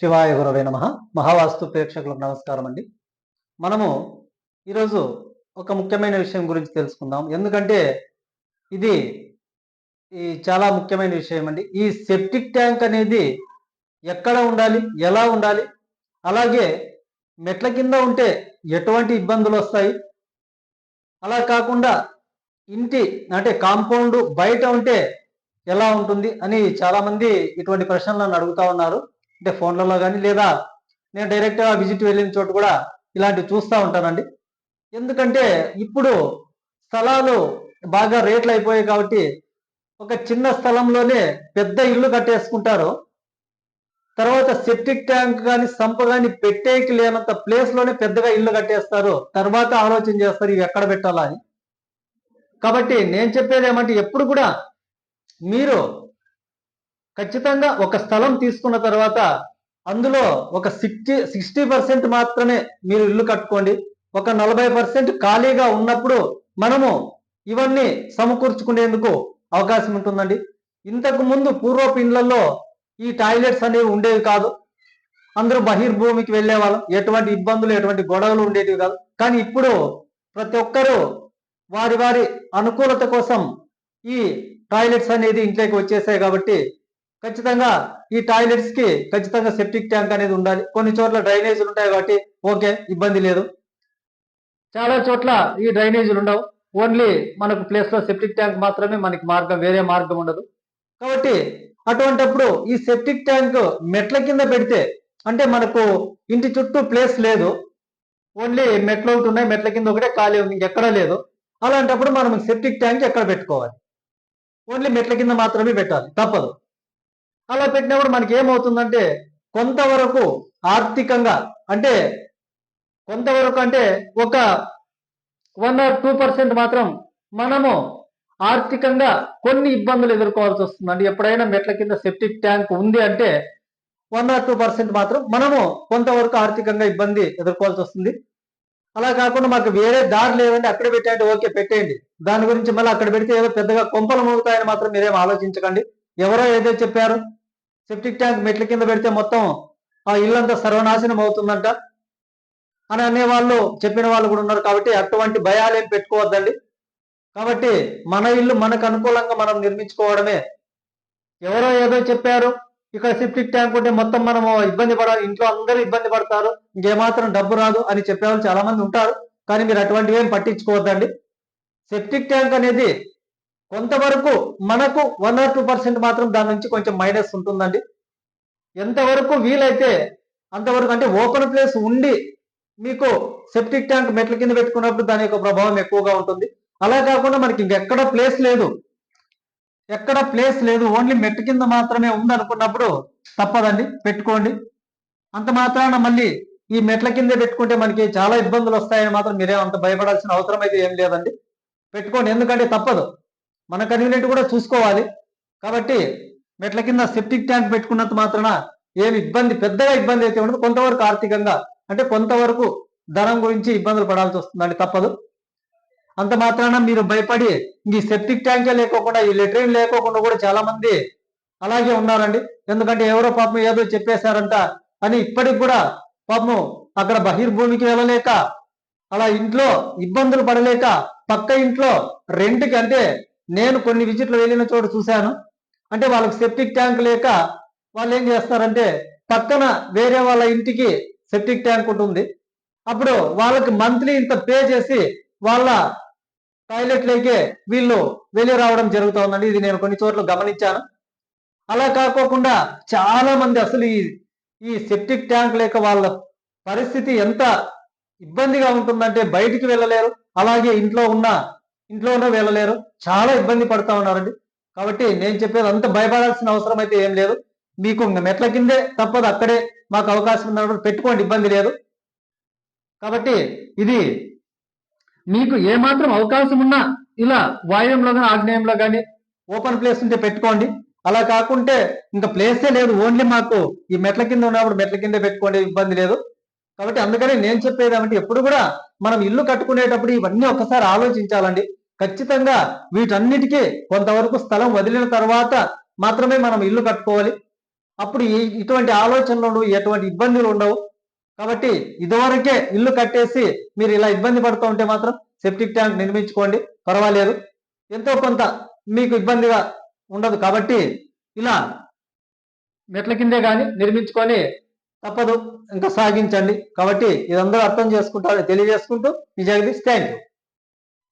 శివాయ గురవే నమ. మహావాస్తు ప్రేక్షకులకు నమస్కారం అండి మనము ఈరోజు ఒక ముఖ్యమైన విషయం గురించి తెలుసుకుందాం. ఎందుకంటే ఇది ఈ చాలా ముఖ్యమైన విషయం అండి ఈ సెప్టిక్ ట్యాంక్ అనేది ఎక్కడ ఉండాలి? ఎలా ఉండాలి? అలాగే మెట్ల కింద ఉంటే ఎటువంటి ఇబ్బందులు వస్తాయి? అలా కాకుండా ఇంటి అంటే కాంపౌండ్ బయట ఉంటే ఎలా ఉంటుంది అని చాలామంది ఇటువంటి ప్రశ్నలను అడుగుతా ఉన్నారు. అంటే ఫోన్లలో కానీ లేదా నేను డైరెక్ట్గా విజిట్ వెళ్ళిన చోటు కూడా ఇలాంటివి చూస్తూ ఉంటానండి. ఎందుకంటే ఇప్పుడు స్థలాలు బాగా రేట్లు అయిపోయాయి కాబట్టి ఒక చిన్న స్థలంలోనే పెద్ద ఇల్లు కట్టేసుకుంటారు. తర్వాత సెప్టిక్ ట్యాంక్ కానీ సంప కానీ పెట్టేకి లేనంత ప్లేస్లోనే పెద్దగా ఇల్లు కట్టేస్తారు. తర్వాత ఆలోచన చేస్తారు ఇవి ఎక్కడ పెట్టాలా అని. కాబట్టి నేను చెప్పేది ఏమంటే ఎప్పుడు కూడా మీరు ఖచ్చితంగా ఒక స్థలం తీసుకున్న తర్వాత అందులో ఒక సిక్స్టీ సిక్స్టీ పర్సెంట్ మాత్రమే మీరు ఇల్లు కట్టుకోండి. ఒక నలభై పర్సెంట్ ఖాళీగా ఉన్నప్పుడు మనము ఇవన్నీ సమకూర్చుకునేందుకు అవకాశం ఉంటుందండి. ఇంతకు ముందు పూర్వపు ఇళ్ళలో ఈ టాయిలెట్స్ అనేవి ఉండేవి కాదు. అందరూ బహిర్భూమికి వెళ్ళే వాళ్ళం ఎటువంటి ఇబ్బందులు ఎటువంటి గొడవలు ఉండేటివి కాదు. కానీ ఇప్పుడు ప్రతి ఒక్కరూ వారి వారి అనుకూలత కోసం ఈ టాయిలెట్స్ అనేది ఇంట్లోకి వచ్చేసాయి కాబట్టి ఖచ్చితంగా ఈ టాయిలెట్స్కి ఖచ్చితంగా సెప్టిక్ ట్యాంక్ అనేది ఉండాలి. కొన్ని చోట్ల డ్రైనేజీలు ఉంటాయి కాబట్టి ఓకే ఇబ్బంది లేదు. చాలా చోట్ల ఈ డ్రైనేజీలు ఉండవు. ఓన్లీ మనకు ప్లేస్లో సెప్టిక్ ట్యాంక్ మాత్రమే మనకి మార్గం వేరే మార్గం ఉండదు. కాబట్టి అటువంటప్పుడు ఈ సెప్టిక్ ట్యాంక్ మెట్ల కింద పెడితే అంటే మనకు ఇంటి చుట్టూ ప్లేస్ లేదు. ఓన్లీ మెట్లు ఒకటి ఉన్నాయి. మెట్ల కింద ఒకటే ఖాళీ ఉంది. ఇంకెక్కడా లేదు. అలాంటప్పుడు మనం సెప్టిక్ ట్యాంక్ ఎక్కడ పెట్టుకోవాలి? ఓన్లీ మెట్ల కింద మాత్రమే పెట్టాలి. తప్పదు. అలా పెట్టినప్పుడు మనకి ఏమవుతుందంటే కొంతవరకు ఆర్థికంగా అంటే కొంతవరకు అంటే ఒక వన్ ఆర్ టూ పర్సెంట్ మాత్రం మనము ఆర్థికంగా కొన్ని ఇబ్బందులు ఎదుర్కోవాల్సి వస్తుందండి. ఎప్పుడైనా మెట్ల కింద సెప్టిక్ ట్యాంక్ ఉంది అంటే వన్ ఆర్ టూ పర్సెంట్ మాత్రం మనము కొంతవరకు ఆర్థికంగా ఇబ్బంది ఎదుర్కోవాల్సి వస్తుంది. అలా కాకుండా మాకు వేరే దారి లేదంటే అక్కడ పెట్టండి ఓకే పెట్టేయండి. దాని గురించి మళ్ళీ అక్కడ పెడితే ఏదో పెద్దగా కొంపలు మోగుతాయని మాత్రం మీరేం ఆలోచించకండి. ఎవరో ఏదో చెప్పారు. సెప్టిక్ ట్యాంక్ మెట్ల కింద పెడితే మొత్తం ఆ ఇల్లంతా సర్వనాశనం అవుతుందంట. అని అనేవాళ్ళు చెప్పిన వాళ్ళు కూడా ఉన్నారు కాబట్టి అటువంటి భయాలు ఏం పెట్టుకోవద్దండి. కాబట్టి మన ఇల్లు మనకు అనుకూలంగా మనం నిర్మించుకోవడమే. ఎవరో ఏదో చెప్పారు ఇక్కడ సెప్టిక్ ట్యాంక్ ఉంటే మొత్తం మనము ఇబ్బంది పడాలి ఇంట్లో అందరూ ఇబ్బంది పడతారు ఇంకేమాత్రం డబ్బు రాదు అని చెప్పేవాళ్ళు చాలా మంది ఉంటారు. కానీ మీరు అటువంటివి ఏం పట్టించుకోవద్దండి. సెప్టిక్ ట్యాంక్ అనేది కొంతవరకు మనకు వన్ ఆర్ టూ పర్సెంట్ మాత్రం దాని నుంచి కొంచెం మైనస్ ఉంటుందండి. ఎంతవరకు వీలైతే అంతవరకు అంటే ఓపెన్ ప్లేస్ ఉండి మీకు సెప్టిక్ ట్యాంక్ మెట్ల కింద పెట్టుకున్నప్పుడు దాని యొక్క ప్రభావం ఎక్కువగా ఉంటుంది. అలా కాకుండా మనకి ఇంకెక్కడ ప్లేస్ లేదు. ఎక్కడ ప్లేస్ లేదు. ఓన్లీ మెట్టు కింద మాత్రమే ఉందనుకున్నప్పుడు తప్పదండి. పెట్టుకోండి. అంత మాత్రాన మళ్ళీ ఈ మెట్ల కిందే పెట్టుకుంటే మనకి చాలా ఇబ్బందులు వస్తాయని మాత్రం మీరే అంత భయపడాల్సిన అవసరం అయితే ఏం లేదండి. పెట్టుకోండి. ఎందుకంటే తప్పదు. మన కన్వీనియంట్ కూడా చూసుకోవాలి. కాబట్టి మెట్ల కింద సెప్టిక్ ట్యాంక్ పెట్టుకున్నంత మాత్రాన ఏమి ఇబ్బంది పెద్దగా ఇబ్బంది అయితే ఉండదు. కొంతవరకు ఆర్థికంగా అంటే కొంతవరకు ధనం గురించి ఇబ్బందులు పడాల్సి వస్తుందండి తప్పదు. అంత మాత్రాన మీరు భయపడి ఈ సెప్టిక్ ట్యాంకే లేకోకుండా ఈ లెట్రిన్ లేకోకుండా కూడా చాలా మంది అలాగే ఉన్నారండి. ఎందుకంటే ఎవరో పాపం ఏదో చెప్పేశారంట అని ఇప్పటికి కూడా పాపం అక్కడ బహిర్భూమికి వెళ్ళలేక అలా ఇంట్లో ఇబ్బందులు పడలేక పక్క ఇంట్లో రెంట్కి అంటే నేను కొన్ని విజిట్లు వెళ్ళిన చోటు చూశాను. అంటే వాళ్ళకి సెప్టిక్ ట్యాంక్ లేక వాళ్ళు ఏం చేస్తారంటే పక్కన వేరే వాళ్ళ ఇంటికి సెప్టిక్ ట్యాంక్ ఉంటుంది. అప్పుడు వాళ్ళకి మంత్లీ ఇంత పే చేసి వాళ్ళ టాయిలెట్లకే వీళ్ళు వెళ్ళి రావడం జరుగుతుందండి ఇది నేను కొన్ని చోట్ల గమనించాను. అలా కాకోకుండా చాలా మంది అసలు ఈ ఈ సెప్టిక్ ట్యాంక్ లేక వాళ్ళ పరిస్థితి ఎంత ఇబ్బందిగా ఉంటుందంటే బయటికి వెళ్ళలేరు. అలాగే ఇంట్లో ఉన్న ఇంట్లోనే వెళ్ళలేరు చాలా ఇబ్బంది పడుతూ ఉన్నారండి. కాబట్టి నేను చెప్పేది అంత భయపడాల్సిన అవసరం అయితే ఏం లేదు. మీకు మెట్ల కిందే తప్పదు. అక్కడే మాకు అవకాశం ఉన్నప్పుడు పెట్టుకోండి. ఇబ్బంది లేదు. కాబట్టి ఇది మీకు ఏమాత్రం అవకాశం ఉన్నా ఇలా వాయుంలో కానీ ఆగ్నేయంలో కానీ ఓపెన్ ప్లేస్ ఉంటే పెట్టుకోండి. అలా కాకుంటే ఇంకా ప్లేసే లేదు. ఓన్లీ మాకు ఈ మెట్ల కింద ఉన్నప్పుడు మెట్ల కింద పెట్టుకోండి. ఇబ్బంది లేదు. కాబట్టి అందుకని నేను చెప్పేది ఏమంటే ఎప్పుడు కూడా మనం ఇల్లు కట్టుకునేటప్పుడు ఇవన్నీ ఒకసారి ఆలోచించాలండి. ఖచ్చితంగా వీటన్నిటికీ కొంతవరకు స్థలం వదిలిన తర్వాత మాత్రమే మనం ఇల్లు కట్టుకోవాలి. అప్పుడు ఇటువంటి ఆలోచనలు ఉండవు ఎటువంటి ఇబ్బందులు ఉండవు. కాబట్టి ఇదివరకే ఇల్లు కట్టేసి మీరు ఇలా ఇబ్బంది పడుతూ ఉంటే మాత్రం సెప్టిక్ ట్యాంక్ నిర్మించుకోండి. పర్వాలేదు. ఎంతో కొంత మీకు ఇబ్బందిగా ఉండదు. కాబట్టి ఇలా మెట్ల కిందే కానీ నిర్మించుకొని తప్పదు. ఇంకా సాగించండి. కాబట్టి ఇదందరూ అర్థం చేసుకుంటారని తెలియజేసుకుంటూ మీ స్టాండ్ యూ